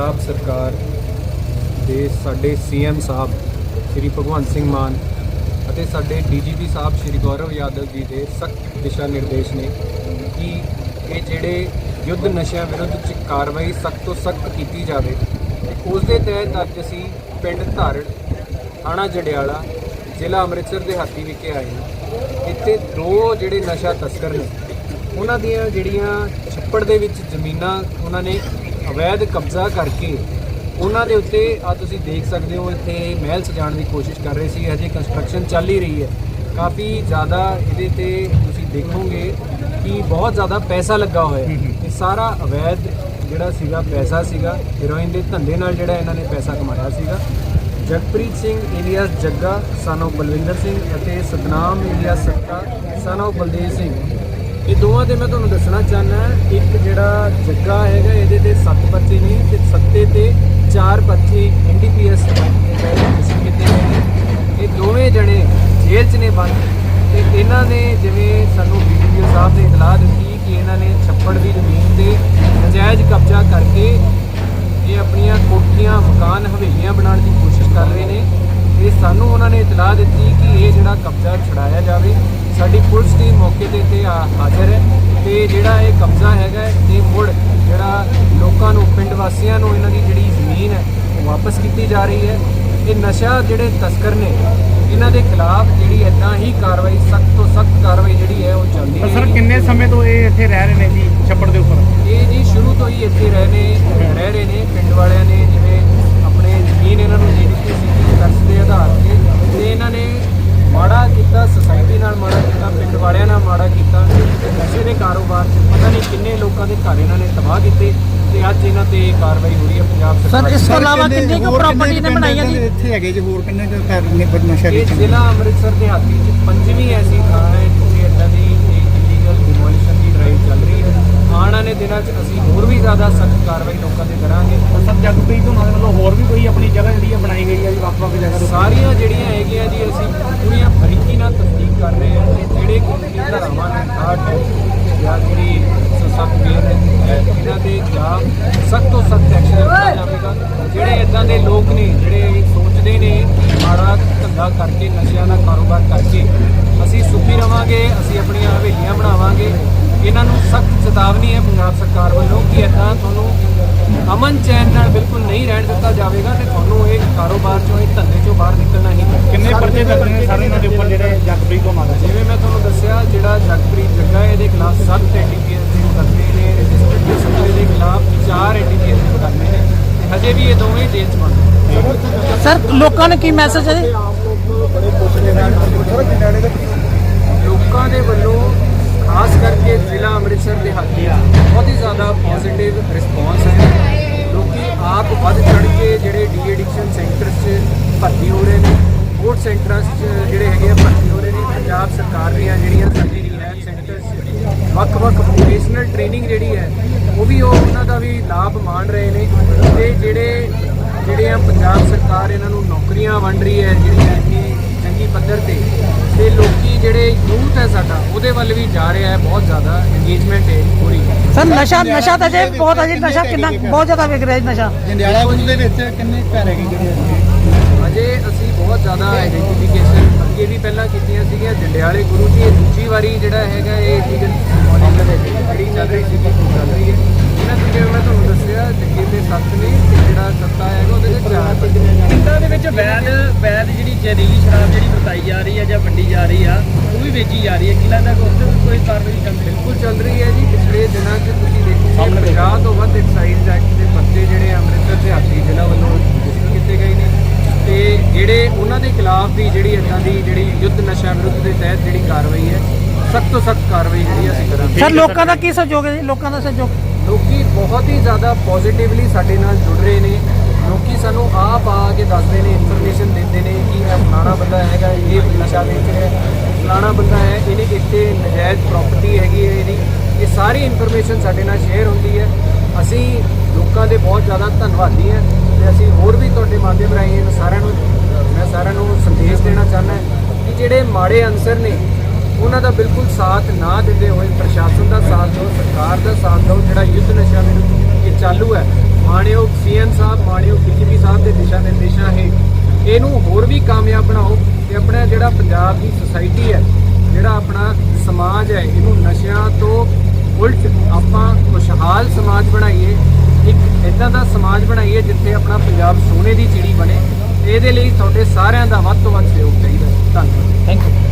ਪੰਜਾਬ ਸਰਕਾਰ ਦੇ ਸਾਡੇ ਸੀਐਮ ਸਾਹਿਬ, ਸ੍ਰੀ ਭਗਵੰਤ ਸਿੰਘ ਮਾਨ ਅਤੇ ਸਾਡੇ ਡੀਜੀਪੀ ਸਾਹਿਬ, ਸ੍ਰੀ ਗੌਰਵ ਯਾਦਵ ਜੀ ਦੇ ਸਖਤ ਦਿਸ਼ਾ ਨਿਰਦੇਸ਼ ਨੇ ਕਿ ਇਹ ਜਿਹੜੇ ਯੁੱਧ ਨਸ਼ਿਆਂ ਵਿਰੁੱਧ ਚ ਕਾਰਵਾਈ ਸਖਤ ਤੋਂ ਸਖਤ ਕੀਤੀ ਜਾਵੇ ਉਸ ਦੇ ਤਹਿਤ ਅੱਜ ਅਸੀਂ ਪਿੰਡ ਧਾਰੜ, ਥਾਣਾ ਜੜਿਆਲਾ ਜ਼ਿਲ੍ਹਾ ਅੰਮ੍ਰਿਤਸਰ ਦੇ ਹਾਤੀ ਵਿਖੇ ਆਏ ਹਾਂ। ਇੱਥੇ ਦੋ ਜਿਹੜੇ ਨਸ਼ਾ ਤਸਕਰ ਨੇ, ਉਹਨਾਂ ਦੀਆਂ ਜਿਹੜੀਆਂ ਛੱਪੜ ਦੇ ਵਿੱਚ ਜ਼ਮੀਨਾਂ ਉਹਨਾਂ ਨੇ ਅਵੈਧ ਕਬਜ਼ਾ ਕਰਕੇ ਉਹਨਾਂ ਦੇ ਉੱਤੇ ਆ ਤੁਸੀਂ ਦੇਖ ਸਕਦੇ ਹੋ ਇੱਥੇ ਮਹਿਲ ਸਜਾਉਣ ਦੀ ਕੋਸ਼ਿਸ਼ ਕਰ ਰਹੇ ਸੀ ਹਜੇ ਕੰਸਟਰਕਸ਼ਨ ਚੱਲ ਹੀ ਰਹੀ ਹੈ। ਕਾਫੀ ਜ਼ਿਆਦਾ ਇਹਦੇ ਤੇ ਤੁਸੀਂ ਦੇਖੋਗੇ ਕਿ ਬਹੁਤ ਜ਼ਿਆਦਾ ਪੈਸਾ ਲੱਗਾ ਹੋਇਆ ਹੈ। ਇਹ ਸਾਰਾ ਅਵੈਧ ਜਿਹੜਾ ਸੀਗਾ ਪੈਸਾ ਸੀਗਾ ਹੀਰੋਇਨ ਦੇ ਧੰਦੇ ਨਾਲ ਜਿਹੜਾ ਇਹਨਾਂ ਨੇ ਪੈਸਾ ਕਮਾਇਆ ਸੀਗਾ। Jagpreet Singh alias Jagga son of Balwinder Singh ਅਤੇ Satnam alias Satta son of Baldev Singh. ਇਹ ਦੋਵਾਂ ਦੇ ਮੈਂ ਤੁਹਾਨੂੰ ਦੱਸਣਾ ਚਾਹਨਾ ਇੱਕ ਜਿਹੜਾ ਜੱਗਾ ਹੈਗਾ ਇਹਦੇ ਤੇ 7 ਬੱਚੇ ਨੇ ਤੇ ਸੱਤੇ ਤੇ 4 ਬੱਚੇ ਐਨਡੀਪੀਐਸ ਰਜਿਸਟਰ ਕੀਤੇ ਗਏ ਨੇ ਇਹ ਦੋਵੇਂ ਜਣੇ ਜੇਲ੍ਹ 'ਚ ਨੇ ਬੰਦ ਤੇ ਇਹਨਾਂ ਨੇ ਜਿਵੇਂ ਸਾਨੂੰ ਵੀਡੀਓ ਸਾਹਿਬ ਨੇ ਇਤਲਾਹ ਦਿੱਤੀ ਕਿ ਇਹਨਾਂ ਨੇ ਛੱਪੜ ਦੀ ਜ਼ਮੀਨ ਤੇ ਨਜਾਇਜ਼ ਕਬਜ਼ਾ ਕਰਕੇ ਇਹ ਆਪਣੀਆਂ ਕੋਠੀਆਂ, ਮਕਾਨ, ਹਵੇਲੀਆਂ ਬਣਾਉਣ ਦੀ ਕੋਸ਼ਿਸ਼ ਕਰ ਰਹੇ ਨੇ। ਤੇ ਸਾਨੂੰ ਉਹਨਾਂ ਨੇ ਇਤਲਾਹ ਦਿੱਤੀ ਕਿ ਇਹ ਜਿਹੜਾ ਕਬਜ਼ਾ ਛੁਡਾਇਆ ਜਾਵੇ, ਸਾਡੀ ਪੁਲਿਸ ਟੀਮ ਮੌਕੇ ਤੇ ਇੱਥੇ ਹਾਜ਼ਰ ਹੈ ਤੇ ਜਿਹੜਾ ਇਹ ਕਬਜ਼ਾ ਹੈਗਾ ਇਹ ਮੁੜ ਜਿਹੜਾ ਲੋਕਾਂ ਨੂੰ, ਪਿੰਡ ਵਾਸੀਆਂ ਨੂੰ ਇਹਨਾਂ ਦੀ ਜਿਹੜੀ ਜ਼ਮੀਨ ਹੈ, ਉਹ ਵਾਪਸ ਕੀਤੀ ਜਾ ਰਹੀ ਹੈ। ਇਹ ਨਸ਼ਾ ਜਿਹੜੇ ਤਸਕਰ ਨੇ ਇਹਨਾਂ ਦੇ ਖਿਲਾਫ ਜਿਹੜੀ ਇਦਾਂ ਹੀ ਕਾਰਵਾਈ ਸਖਤ ਤੋਂ ਸਖਤ ਕਾਰਵਾਈ ਜਿਹੜੀ ਹੈ ਉਹ ਚੱਲਦੀ ਤਾਂ ਸਰ ਹੈ ਕਿੰਨੇ ਸਮੇਂ ਤੋਂ ਇਹ ਇੱਥੇ ਰਹਿ ਰਹੇ ਨੇ ਜੀ ਛੱਪੜ ਦੇ ਉੱਪਰ? ਇਹ ਜੀ ਸ਼ੁਰੂ ਤੋਂ ਹੀ ਇੱਥੇ ਰਹੇ ਨੇ ਰਹਿ ਰਹੇ ਨੇ ਪਿੰਡ ਵਾਲਿਆਂ ਨੇ ਜਿਵੇਂ ਆਪਣੇ ਜ਼ਮੀਨ ਇਹਨਾਂ ਨੂੰ ਦੇ ਦਿੱਤੀ ਸੀ ਕਰਜ਼ ਦੇ ਆਧਾਰ ਤੇ। ਤੇ ਇਹਨਾਂ ਨੇ ਮਾੜਾ ਕੀਤਾ ਸੁਸਾਇਟੀ ਨਾਲ ਮਾੜਾ ਕੀਤਾ ਪਿੰਡ ਵਾਲਿਆਂ ਨਾਲ ਮਾੜਾ ਕੀਤਾ ਤੇ ਨਸ਼ੇ ਦੇ ਕਾਰੋਬਾਰ 'ਚ ਪਤਾ ਨਹੀਂ ਕਿੰਨੇ ਲੋਕਾਂ ਦੇ ਘਰ ਇਹਨਾਂ ਨੇ ਤਬਾਹ ਕੀਤੇ ਤੇ ਅੱਜ ਇਹਨਾਂ ਤੇ ਕਾਰਵਾਈ ਹੋ ਰਹੀ ਹੈ ਪੰਜਾਬ ਸਰਕਾਰ ਸਰ ਇਸ ਤੋਂ ਦੀ। ਇਲਾਵਾ ਕਿੰਨੀ ਕੁ ਪ੍ਰਾਪਰਟੀ ਨੇ ਬਣਾਈਆਂ ਜੀ? ਇੱਥੇ ਹੈਗੇ ਜੀ ਹੋਰ ਕਿੰਨੇ ਕੁ ਘਰ ਨੇ ਨਸ਼ਾ ਇਹ ਜ਼ਿਲ੍ਹਾ ਅੰਮ੍ਰਿਤਸਰ ਦੇ ਹਾਤੀ 'ਚ ਪੰਜਵੀਂ ਐਸੀ ਥਾਂ ਹੈ ਜਿੱਥੇ ਇਦਾਂ ਦੀ ਇਲੀਗਲ ਡਿਮੋਲੀਸ਼ਨ ਦੀ ਡਰਾਈਵ ਚੱਲ ਰਹੀ ਹੈ। ਆਉਣ ਵਾਲੇ ਦਿਨਾਂ 'ਚ ਅਸੀਂ ਹੋਰ ਵੀ ਜ਼ਿਆਦਾ ਸਖਤ ਕਾਰਵਾਈ ਲੋਕਾਂ ਤੇ ਕਰਾਂਗੇ। ਸਰ ਜਗਪ੍ਰੀਤ ਉਹਨਾਂ ਦੇ ਵੱਲੋਂ ਹੋਰ ਵੀ ਕੋਈ ਆਪਣੀ ਜਗ੍ਹਾ ਜਿਹੜੀ ਹੈ ਬਣਾਈ ਗਈ ਹੈ ਜੀ ਵੱਖ-ਵੱਖ ਜਗ੍ਹਾ ਦੇ ਉੱਪਰ ਸਾਰੀਆਂ ਜਿਹੜੀਆਂ ਹੈਗੀਆਂ ਜੀ ਅਸੀਂ ਪੂਰੀਆਂ ਬਰੀਕੀ ਨਾਲ ਤਸਦੀਕ ਕਰ ਰਹੇ ਹਾਂ ਤੇ ਜਿਹੜੇ ਕਾਨੂੰਨੀ ਧਾਰਾਵਾਂ ਨੇ 68 ਜਾਂ ਜਿਹੜੀ ਸਖਤ ਬੇਨ ਹੈ ਇਹਨਾਂ ਦੇ ਖਿਲਾਫ ਸਖਤ ਤੋਂ ਸਖਤ ਐਕਸ਼ਨ ਲਿਆ ਜਾਵੇਗਾ ਜਿਹੜੇ ਇਦਾਂ ਦੇ ਲੋਕ ਨੇ ਜਿਹੜੇ ਸੋਚਦੇ ਨੇ ਕਿ ਮਾੜਾ ਧੰਦਾ ਕਰਕੇ ਨਸ਼ਿਆਂ ਦਾ ਕਾਰੋਬਾਰ ਕਰਕੇ ਅਸੀਂ ਸੁਖੀ ਰਵਾਂਗੇ ਅਸੀਂ ਆਪਣੀਆਂ ਹਵੇਲੀਆਂ ਬਣਾਵਾਂਗੇ ਇਹਨਾਂ ਨੂੰ ਚੇਤਾਵਨੀ ਹੈ ਪੰਜਾਬ ਸਰਕਾਰ ਵੱਲੋਂ ਕਿ ਇਦਾਂ ਤੁਹਾਨੂੰ ਅਮਨ ਚੈਨ ਨਾਲ ਬਿਲਕੁਲ ਨਹੀਂ ਰਹਿਣ ਦਿੱਤਾ ਜਾਵੇਗਾ ਤੇ ਤੁਹਾਨੂੰ ਇਹ ਕਾਰੋਬਾਰ ਚੋਂ ਇਹ ਧੰਦੇ ਚੋਂ ਬਾਹਰ ਨਿਕਲਣਾ ਹੀ। ਕਿੰਨੇ ਪਰਚੇ ਨੇ ਸਾਰੇ ਇਹਨਾਂ ਦੇ ਉੱਪਰ ਜਿਹੜੇ ਜਗਪ੍ਰੀਤ ਤੋਂ ਮੰਗਦੇ ਜਿਵੇਂ ਮੈਂ ਤੁਹਾਨੂੰ ਦੱਸਿਆ ਜਿਹੜਾ ਜਗਪ੍ਰੀਤ ਜੱਗਾ ਇਹਦੇ ਖਿਲਾਫ 7 ਐਨਡੀਪੀਐਸ ਦੇ ਮੁਕੱਦਮੇ ਨੇ ਰਜਿਸਟਰਡ ਦੇ ਸੰਦੇ ਦੇ ਖਿਲਾਫ 4 ਐਨਡੀਪੀਐਸ ਦੇ ਮੁਕੱਦਮੇ ਨੇ ਤੇ ਹਜੇ ਵੀ ਇਹ ਦੋਵੇਂ ਜੇਲ੍ਹ 'ਚ ਬੰਦ ਸਰ ਲੋਕਾਂ ਨੂੰ ਕੀ ਮੈਸੇਜ ਹੈ ਜੀ? ਲੋਕਾਂ ਦੇ ਵੱਲੋਂ ਖਾਸ ਕਰਕੇ ਜ਼ਿਲ੍ਹਾ ਅੰਮ੍ਰਿਤਸਰ ਦੇ ਹਾਕੀ ਬਹੁਤ ਹੀ ਜ਼ਿਆਦਾ ਪੋਜ਼ਿਟਿਵ ਰਿਸਪੌਂਸ ਹੈ ਲੋਕੀ ਆਪ ਵੱਧ ਚੜ ਕੇ ਜਿਹੜੇ ਡੀ ਐਡਿਕਸ਼ਨ ਸੈਂਟਰਸ 'ਚ ਭਰਤੀ ਹੋ ਰਹੇ ਨੇ ਸਪੋਰਟ ਸੈਂਟਰਾਂ 'ਚ ਜਿਹੜੇ ਹੈਗੇ ਆ ਭਰਤੀ ਹੋ ਰਹੇ ਨੇ ਪੰਜਾਬ ਸਰਕਾਰ ਦੀਆਂ ਜਿਹੜੀਆਂ ਸਾਡੀ ਰਿਹੈਬ ਸੈਂਟਰਸ 'ਚ ਵੱਖ-ਵੱਖ ਵੋਕੇਸ਼ਨਲ ਟ੍ਰੇਨਿੰਗ ਜਿਹੜੀ ਹੈ ਉਹ ਵੀ ਉਹ ਉਹਨਾਂ ਦਾ ਵੀ ਲਾਭ ਮਾਣ ਰਹੇ ਨੇ ਤੇ ਜਿਹੜੇ ਜਿਹੜੇ ਆ ਪੰਜਾਬ ਸਰਕਾਰ ਇਹਨਾਂ ਨੂੰ ਨੌਕਰੀਆਂ ਵੰਡ ਰਹੀ ਹੈ ਜਿਹੜੀਆਂ ਇੰਨੀ ਚੰਗੀ ਪੱਧਰ ਤੇ ਤੇ ਲੋਕੀ ਜਿਹੜੇ ਯੂਥ ਹੈ ਸਾਡਾ ਉਹਦੇ ਵੱਲ ਵੀ ਜਾ ਰਿਹਾ ਹੈ ਬਹੁਤ ਜ਼ਿਆਦਾ ਇੰਗੇਜਮੈਂਟ ਹੈ ਹੋ ਰਹੀ ਹੈ ਸਰ ਨਸ਼ਾ ਨਸ਼ਾ ਤਾਂ ਜੇ ਬਹੁਤ ਹੈ ਜੀ ਨਸ਼ਾ ਕਿੰਨਾ ਬਹੁਤ ਜ਼ਿਆਦਾ ਵਿਕ ਰਿਹਾ ਜੀ ਨਸ਼ਾ। ਜੰਡਿਆਲਾ ਗੁਰੂ ਦੇ ਵਿੱਚ ਕਿੰਨੇ ਘਰ ਹੈਗੇ ਜਿਹੜੇ ਅਜੇ ਅਸੀਂ ਬਹੁਤ ਜ਼ਿਆਦਾ ਆਈਡੈਂਟੀਫਿਕੇਸ਼ਨ ਅੱਗੇ ਵੀ ਪਹਿਲਾਂ ਕੀਤੀਆਂ ਸੀਗੀਆਂ ਜੰਡਿਆਲੇ ਗੁਰੂ ਜੀ ਇਹ ਦੂਜੀ ਵਾਰੀ ਜਿਹੜਾ ਹੈਗਾ ਇਹ ਲੀਗਲ ਮੋਨਿਟਰ ਜਿਹੜੀ ਚੱਲ ਰਹੀ ਸੀ ਚੱਲ ਰਹੀ ਹੈ ਇਹਨਾਂ ਦੀ ਜਿਵੇਂ ਮੈਂ ਤੁਹਾਨੂੰ ਦੱਸਿਆ ਜੱਗੇ ਦੇ ਸੱਤ ਨੇ ਤੇ ਜਿਹੜਾ ਸੱਤਾ ਹੈਗਾ ਉਹਦੇ ਵਿੱਚ ਚਾਰ ਬੰਦੇ ਨੇ ਪਿੰਡਾਂ ਦੇ ਵਿੱਚ ਵੈਦ ਵੈਦ ਜਿਹੜੀ ਜ਼ਹਿਰੀਲੀ ਸ਼ਰਾਬ ਜਿਹੜੀ ਵਰਤਾਈ ਜਾ ਰਹੀ ਹੈ ਜਾਂ ਵੰਡੀ ਜਾ ਰਹੀ ਆ ਉਹ ਵੀ ਵੇਚੀ ਜਾ ਰਹੀ ਹੈ। ਕੀ ਲੱਗਦਾ ਕਿ ਉਸ ਤੇ ਵੀ ਕੋਈ ਕਾਰਵਾਈ ਚੱਲ ਰਹੀ? ਬਿਲਕੁਲ ਚੱਲ ਰਹੀ ਹੈ ਜੀ। ਪਿਛਲੇ ਦਿਨਾਂ 'ਚ ਤੁਸੀਂ ਦੇਖੋਗੇ 50 ਤੋਂ ਵੱਧ ਐਕਸਾਈਜ਼ ਐਕਟ ਦੇ ਪਰਚੇ ਜਿਹੜੇ ਅੰਮ੍ਰਿਤਸਰ ਤੇ ਹਾਤੀ ਜ਼ਿਲ੍ਹਾ ਵੱਲੋਂ ਰਜਿਸਟਰ ਕੀਤੇ ਗਏ ਨੇ। ਤੇ ਜਿਹੜੇ ਉਹਨਾਂ ਦੇ ਖਿਲਾਫ ਵੀ ਜਿਹੜੀ ਇਦਾਂ ਦੀ ਜਿਹੜੀ ਯੁੱਧ ਨਸ਼ਾ ਵਿਰੁੱਧ ਦੇ ਤਹਿਤ ਜਿਹੜੀ ਕਾਰਵਾਈ ਹੈ ਸਖਤ ਤੋਂ ਸਖਤ ਕਾਰਵਾਈ ਜਿਹੜੀ ਅਸੀਂ ਕਰਾਂਗੇ। ਸਰ ਲੋਕਾਂ ਦਾ ਕੀ ਸਹਿਯੋਗ ਹੈ ਜੀ? ਲੋਕਾਂ ਦਾ ਸਹਿਯੋਗ? ਲੋਕੀ ਬਹੁਤ ਹੀ ਜ਼ਿਆਦਾ ਪੋਜ਼ਿਟਿਵਲੀ ਸਾਡੇ ਨਾਲ ਜੁੜ ਰਹੇ ਨੇ। ਲੋਕੀ ਸਾਨੂੰ ਆਪ ਆ ਕੇ ਦੱਸਦੇ ਨੇ ਇਨਫੋਰਮੇਸ਼ਨ ਦਿੰਦੇ ਨੇ ਕਿ ਇਹ ਫਲਾਣਾ ਬੰਦਾ ਹੈਗਾ ਇਹ ਨਸ਼ਾ ਵੇਚ ਰਿਹਾ ਹੈ। ਫਲਾਣਾ ਬੰਦਾ ਹੈ ਇਹਨੇ ਇੱਥੇ ਨਜਾਇਜ਼ ਪ੍ਰਾਪਰਟੀ ਹੈਗੀ ਹੈ ਇਹਦੀ। ਇਹ ਸਾਰੀ ਇਨਫੋਰਮੇਸ਼ਨ ਸਾਡੇ ਨਾਲ ਸ਼ੇਅਰ ਹੁੰਦੀ ਹੈ। ਅਸੀਂ ਲੋਕਾਂ ਦੇ ਬਹੁਤ ਜ਼ਿਆਦਾ ਧੰਨਵਾਦੀ ਹਾਂ ਤੇ ਅਸੀਂ ਹੋਰ ਵੀ ਤੁਹਾਡੇ ਮਾਧਿਅਮ ਰਾਹੀਂ ਇਹਨਾਂ ਸਾਰਿਆਂ ਨੂੰ ਮੈਂ ਸਾਰਿਆਂ ਨੂੰ ਸੰਦੇਸ਼ ਦੇਣਾ ਚਾਹੁੰਦਾ ਕਿ ਜਿਹੜੇ ਮਾੜੇ ਅਨਸਰ ਨੇ ਉਹਨਾਂ ਦਾ ਬਿਲਕੁਲ ਸਾਥ ਨਾ ਦਿੰਦੇ ਹੋਏ ਪ੍ਰਸ਼ਾਸਨ ਦਾ ਸਾਥ ਦਿਓ, ਸਰਕਾਰ ਦਾ ਸਾਥ ਦਿਓ, ਜਿਹੜਾ ਯੁੱਧ ਨਸ਼ਾ ਵਿਰੁੱਧ ਇਹ ਚਾਲੂ ਹੈ। ਮਾਣਯੋਗ ਸੀਐਨ ਸਾਹਿਬ, ਮਾਣਯੋਗ ਡੀਜੀਪੀ ਸਾਹਿਬ ਦੇ ਦਿਸ਼ਾ ਨਿਰਦੇਸ਼ਾਂ ਹੇਠ ਇਹਨੂੰ ਹੋਰ ਵੀ ਕਾਮਯਾਬ ਬਣਾਓ ਤੇ ਆਪਣਾ ਜਿਹੜਾ ਪੰਜਾਬ ਦੀ ਸੁਸਾਇਟੀ ਹੈ, ਜਿਹੜਾ ਆਪਣਾ ਸਮਾਜ ਹੈ, ਇਹਨੂੰ ਨਸ਼ਿਆਂ ਤੋਂ ਉਲਟ ਆਪਾਂ ਖੁਸ਼ਹਾਲ ਸਮਾਜ ਬਣਾਈਏ। ਇੱਕ ਇਦਾਂ ਦਾ ਸਮਾਜ ਬਣਾਈਏ ਜਿੱਥੇ ਆਪਣਾ ਪੰਜਾਬ ਸੋਨੇ ਦੀ ਚਿੜੀ ਬਣੇ। ਇਹਦੇ ਲਈ ਤੁਹਾਡੇ ਸਾਰਿਆਂ ਦਾ ਵੱਧ ਤੋਂ ਵੱਧ ਸਹਿਯੋਗ ਚਾਹੀਦਾ ਧੰਨਵਾਦ। Thank you